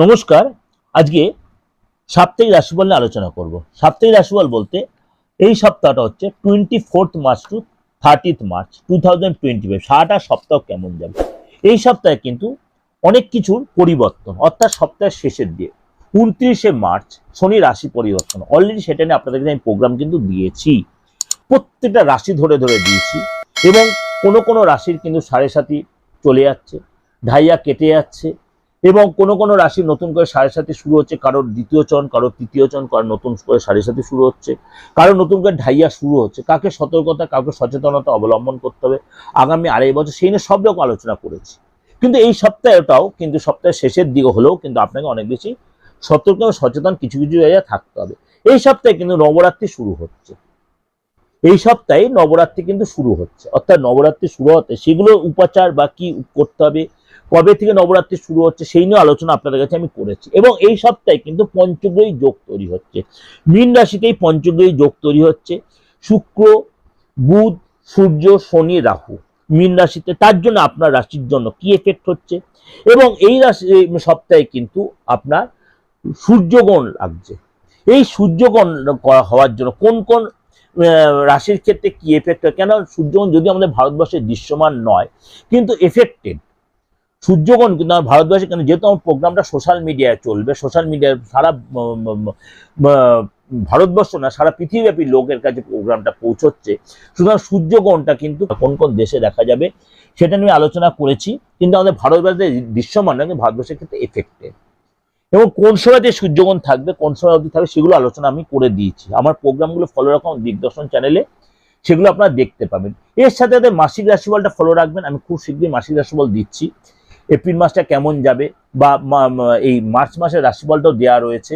নমস্কার। আজকে সাপ্তাহিক রাশিফল নিয়ে আলোচনা করব। সাপ্তাহিক রাশিফল বলতে এই সপ্তাহটা হচ্ছে twenty fourth March to thirtieth March two thousand twenty five সারাটা সপ্তাহ কেমন যাবে? এই সপ্তাহে কিন্তু অনেক কিছুর পরিবর্তন, অর্থাৎ সপ্তাহের শেষের দিয়ে উনত্রিশে মার্চ শনি রাশি পরিবর্তন। অলরেডি সেটা নিয়ে আপনাদেরকে আমি প্রোগ্রাম কিন্তু দিয়েছি। প্রত্যেকটা রাশি ধরে ধরে দিয়েছি এবং কোনো কোনো রাশির কিন্তু সাড়ে সাথী চলে যাচ্ছে, ঢাইয়া কেটে যাচ্ছে এবং কোনো কোনো রাশি নতুন করে সাড়ে সাথে শুরু হচ্ছে, কারোর দ্বিতীয় চরণ, কারোর তৃতীয় চরণ, কারোর নতুন করে সাড়ে সাথে শুরু হচ্ছে, কারোর নতুন করে ঢাইয়া শুরু হচ্ছে। কাকে সতর্কতা, কাউকে সচেতনতা অবলম্বন করতে হবে আগামী আড়াই বছর, সেই নিয়ে সব রকম আলোচনা করেছি। কিন্তু এই সপ্তাহটাও কিন্তু সপ্তাহের শেষের দিকে হলেও কিন্তু আপনাকে অনেক বেশি সতর্ক এবং সচেতন কিছু কিছু জায়গায় থাকতে হবে। এই সপ্তাহে কিন্তু নবরাত্রি শুরু হচ্ছে। এই সপ্তাহে নবরাত্রি কিন্তু শুরু হচ্ছে। অর্থাৎ নবরাত্রি শুরু হতে সেগুলো উপাচার বা কি করতে হবে কবে থেকে নবরাত্রি শুরু হচ্ছে সেই নিয়ে আলোচনা আপনাদের কাছে আমি করেছি। এবং এই সপ্তাহে কিন্তু পঞ্চগ্রহী যোগ তৈরি হচ্ছে। মীন রাশিতেই পঞ্চগ্রহী যোগ তৈরি হচ্ছে। শুক্র, বুধ, সূর্য, শনি, রাহু মীন রাশিতে। তার জন্য আপনার রাশির জন্য কি এফেক্ট হচ্ছে? এবং এই রাশি সপ্তাহে কিন্তু আপনার সূর্যগণ লাগছে। এই সূর্যগণ হওয়ার জন্য কোন কোন রাশির ক্ষেত্রে কি এফেক্ট হয়? কেন সূর্যগণ যদি আমাদের ভারতবর্ষে দৃশ্যমান নয়, কিন্তু এফেক্টেড সূর্যগণ কিন্তু আমার ভারতবর্ষে কেন? যেহেতু আমার প্রোগ্রামটা সোশ্যাল মিডিয়ায় চলবে সোশ্যাল মিডিয়ায় সারা ভারতবর্ষ না, সারা পৃথিবীব্যাপী লোকের কাছে প্রোগ্রামটা পৌঁছচ্ছে। সুতরাং সূর্যগ্রহণটা কিন্তু কোন কোন দেশে দেখা যাবে সেটা নিয়ে আলোচনা করেছি, কিন্তু আমাদের ভারতবর্ষে দৃশ্যমান না কিন্তু ভারতবর্ষের ক্ষেত্রে এফেক্টেড এবং কোন সময়তে সূর্যগ্রহণ থাকবে, কোন সময় অবধি থাকবে, সেগুলো আলোচনা আমি করে দিয়েছি। আমার প্রোগ্রামগুলো ফলো রাখুন, দিগদর্শন চ্যানেলে সেগুলো আপনারা দেখতে পাবেন। এর সাথে সাথে মাসিক রাশিফলটা ফলো রাখবেন, আমি খুব শীঘ্রই মাসিক রাশিফল দিচ্ছি। এপ্রিল মাসটা কেমন যাবে বা এই মার্চ মাসের রাশিফলটাও দেওয়া রয়েছে।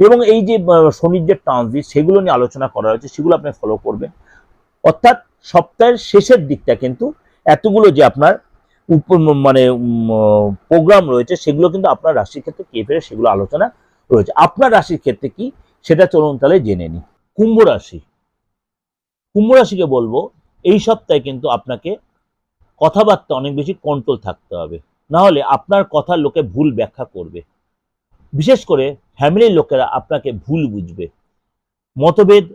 এবং এই যে শনির যে ট্রানজিট সেগুলো নিয়ে আলোচনা করা হয়েছে, সেগুলো আপনি ফলো করবেন। অর্থাৎ সপ্তাহের শেষের দিকটা কিন্তু এতগুলো যে আপনার মানে প্রোগ্রাম রয়েছে, সেগুলো কিন্তু আপনার রাশির ক্ষেত্রে কে ফেরে সেগুলো আলোচনা রয়েছে। আপনার রাশির ক্ষেত্রে কি? সেটা চলুন তাহলে জেনে নিই। কুম্ভ রাশি। কুম্ভ রাশিকে বলব, এই সপ্তাহে কিন্তু আপনাকে কথাবার্তা অনেক বেশি কন্ট্রোল থাকতে হবে। না হলে আপনার কথা লোকে ভুল ব্যাখ্যা করবে। বিশেষ করে ফ্যামিলির লোকেরা আপনাকে ভুল বুঝবে। মতভেদ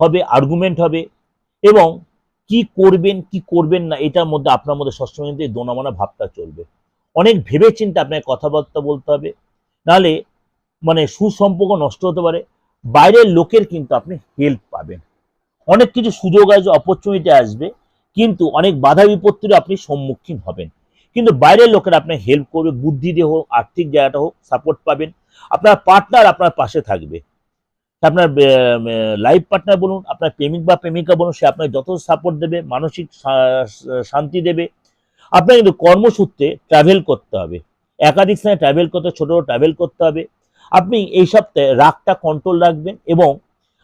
হবে আর্গুমেন্ট হবে এবং কি করবেন কি করবেন না, এটার মধ্যে আপনার মধ্যে সবসময় দোনামানা ভাবটা চলবে। অনেক ভেবে চিন্তে আপনাকে কথাবার্তা বলতে হবে। নাহলে মানে সুসম্পর্ক নষ্ট হতে পারে। বাইরের লোকের কিন্তু আপনি হেল্প পাবেন। অনেক কিছু সুযোগ আসবে অপরচুনিটি আসবে, কিন্তু অনেক বাধা বিপত্তিরও আপনি সম্মুখীন হবেন। কিন্তু বাইরের লোকেরা আপনার হেল্প করবে, বুদ্ধি দিয়ে হোক, আর্থিক জায়গাটা হোক সাপোর্ট পাবেন। আপনার পার্টনার আপনার পাশে থাকবে। আপনার লাইফ পার্টনার বলুন, আপনার প্রেমিক বা প্রেমিকা বলুন, সে আপনাকে যত সাপোর্ট দেবে, মানসিক শান্তি দেবে। আপনার কিন্তু কর্মসূত্রে ট্রাভেল করতে হবে। একাধিক স্থানে ট্রাভেল করতে, ছোট ট্রাভেল করতে হবে। আপনি এই সপ্তাহে রাগটা কন্ট্রোল রাখবেন এবং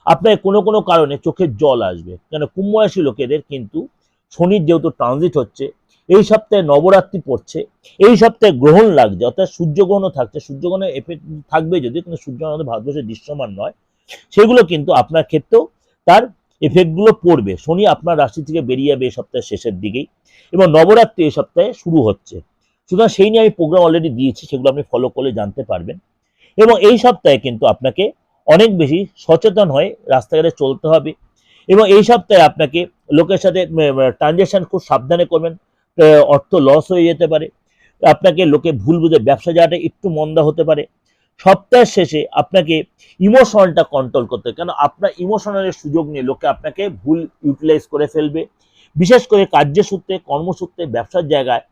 আপনার কোনো কোনো কারণে চোখের জল আসবে। কেন? কুম্ভ রাশি লোকেদের কিন্তু শনির যেহেতু ট্রানজিট হচ্ছে এই সপ্তাহে নবরাত্রি পড়ছে, এই সপ্তাহে গ্রহণ লাগছে, অর্থাৎ সূর্যগ্রহণও থাকছে, সূর্যগ্রহণের এফেক্ট থাকবে যদি কিন্তু সূর্যগ্রহণ আমাদের ভারতবর্ষে দৃশ্যমান নয়, সেগুলো কিন্তু আপনার ক্ষেত্রেও তার এফেক্টগুলো পড়বে। শনি আপনার রাশি থেকে বেরিয়ে যাবে এই সপ্তাহের শেষের দিকেই এবং নবরাত্রি এই সপ্তাহে শুরু হচ্ছে। সুতরাং সেই নিয়ে আমি প্রোগ্রাম অলরেডি দিয়েছি, সেগুলো আপনি ফলো করলে জানতে পারবেন এবং এই সপ্তাহে কিন্তু আপনাকে অনেক বেশি সচেতন হয়ে রাস্তাঘাটে চলতে হবে এবং এই সপ্তাহে আপনাকে লোকের সাথে ট্রানজ্যাকশন খুব সাবধানে করবেন। অর্থ লস হয়ে যেতে পারে। আপনাকে লোকে ভুল বুঝে ব্যবসা যাওয়াটা একটু মন্দা হতে পারে। সপ্তাহের শেষে আপনাকে ইমোশনালটা কন্ট্রোল করতে। কেন? আপনার ইমোশনালের সুযোগ নিয়ে লোকে আপনাকে ভুল ইউটিলাইজ করে ফেলবে। বিশেষ করে কার্যসূত্রে, কর্মসূত্রে, ব্যবসার জায়গায়,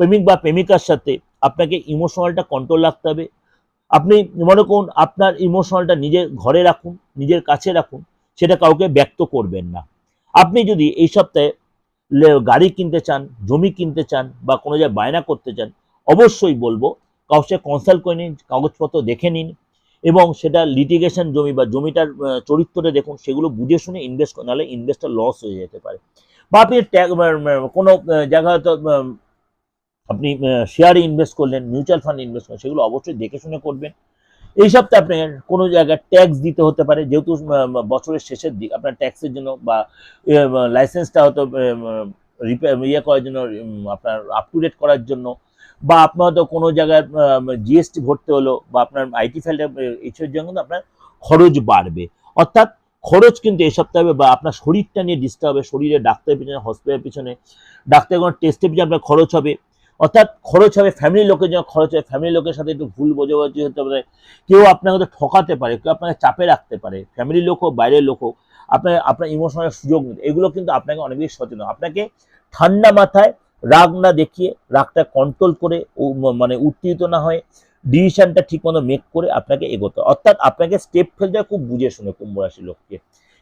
প্রেমিক বা প্রেমিকার সাথে আপনাকে ইমোশনালটা কন্ট্রোল রাখতে হবে। আপনি মনে করুন, আপনার ইমোশনালটা নিজের ঘরে রাখুন, নিজের কাছে রাখুন, সেটা কাউকে ব্যক্ত করবেন না। আপনি যদি এই সপ্তাহে গাড়ি কিনতে চান, জমি কিনতে চান বা কোনো জায়গায় বায়না করতে চান, অবশ্যই বলব সাথে কনসাল্ট করে নিন, কাগজপত্র দেখে নিন এবং সেটা লিটিগেশন জমি বা জমিটার চরিত্রটা দেখুন, সেগুলো বুঝে শুনে ইনভেস্ট নাহলে ইনভেস্টটা লস হয়ে যেতে পারে। বা আপনি ট্যাগ কোনো জায়গা হয়তো আপনি শেয়ারে ইনভেস্ট করলেন মিউচুয়াল ফান্ডে ইনভেস্ট করলেন, সেগুলো অবশ্যই দেখে শুনে করবেন। এই সপ্তাহে আপনার কোনো জায়গায় ট্যাক্স দিতে হতে পারে, যেহেতু বছরের শেষের দিক আপনার ট্যাক্সের জন্য বা লাইসেন্সটা হয়তো ইয়ে করার জন্য আপনার আপ টু ডেট করার জন্য, বা আপনার হয়তো কোনো জায়গায় জিএসটি ভরতে হলো, বা আপনার আইটি ফাইলটা এইসবের জন্য আপনার খরচ বাড়বে। অর্থাৎ খরচ কিন্তু এই সপ্তাহে বা আপনার শরীরটা নিয়ে ডিস্টার্ব হবে, শরীরে ডাক্তারের পিছনে হসপিটালের পিছনে, ডাক্তারের কোনো টেস্টের পিছনে আপনার খরচ হবে। অর্থাৎ খরচ হবে ফ্যামিলির লোকের জন্য, খরচ হবে ফ্যামিলির লোকের সাথে একটু ভুল বোঝাবুঝি হতে পারে। কেউ আপনাকে হয়তো ঠকাতে পারে, কেউ আপনাকে চাপে রাখতে পারে ফ্যামিলির লোক হোক, বাইরের লোক হোক, আপনার আপনার ইমোশনাল সুযোগ নিতে এগুলো কিন্তু আপনাকে অনেক বেশি সচেতন। আপনাকে ঠান্ডা মাথায় রাগ না দেখিয়ে রাগটা কন্ট্রোল করে মানে উত্তেজিত না হয়ে ডিসিশনটা ঠিক মতো মেক করে আপনাকে এগোতে। অর্থাৎ আপনাকে স্টেপ ফেলতে খুব বুঝে শুনে কুম্ভ লোককে।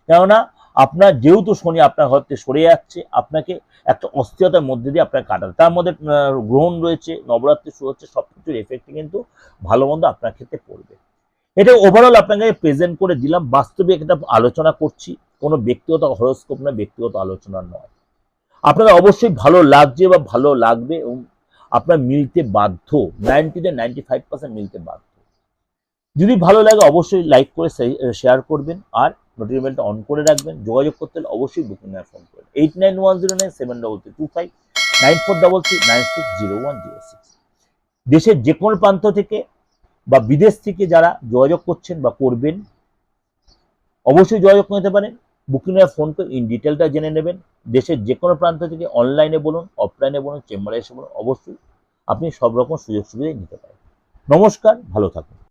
কেননা আপনার যেহেতু শনি আপনার ঘর থেকে সরে যাচ্ছে, আপনাকে একটা অস্থিরতার মধ্যে দিয়ে আপনাকে কাটাতে তার মধ্যে গ্রহণ রয়েছে, নবরাত্রি শুরু হচ্ছে সব কিছুর এফেক্ট কিন্তু ভালো মন্দ আপনার ক্ষেত্রে পড়বে। এটা ওভারঅল আপনাকে প্রেজেন্ট করে দিলাম। বাস্তবিক একটা আলোচনা করছি। কোনো ব্যক্তিগত হরস্কোপ না ব্যক্তিগত আলোচনা নয়। আপনাদের অবশ্যই ভালো লাগছে বা ভালো লাগবে এবং আপনার মিলতে বাধ্য নাইনটিতে নাইনটি ফাইভ পার্সেন্ট মিলতে বাধ্য। যদি ভালো লাগে অবশ্যই লাইক করে শেয়ার করবেন আর নোটিফিকেশনটা অন করে রাখবেন। যোগাযোগ করতে হলে অবশ্যই বুকিং নাম্বার ফোন করবেন eight nine one zero nine seven double three two five nine four double three nine six zero one zero six দেশের যে কোনো প্রান্ত থেকে বা বিদেশ থেকে যারা যোগাযোগ করছেন বা করবেন, অবশ্যই যোগাযোগ নিতে পারেন। বুকিং নাম্বার ফোন করে ইন ডিটেলটা জেনে নেবেন। দেশের যে কোনো প্রান্ত থেকে অনলাইনে বলুন অফলাইনে বলুন চেম্বারে এসে বলুন, অবশ্যই আপনি সব রকম সুযোগ সুবিধাই নিতে পারেন। নমস্কার, ভালো থাকুন।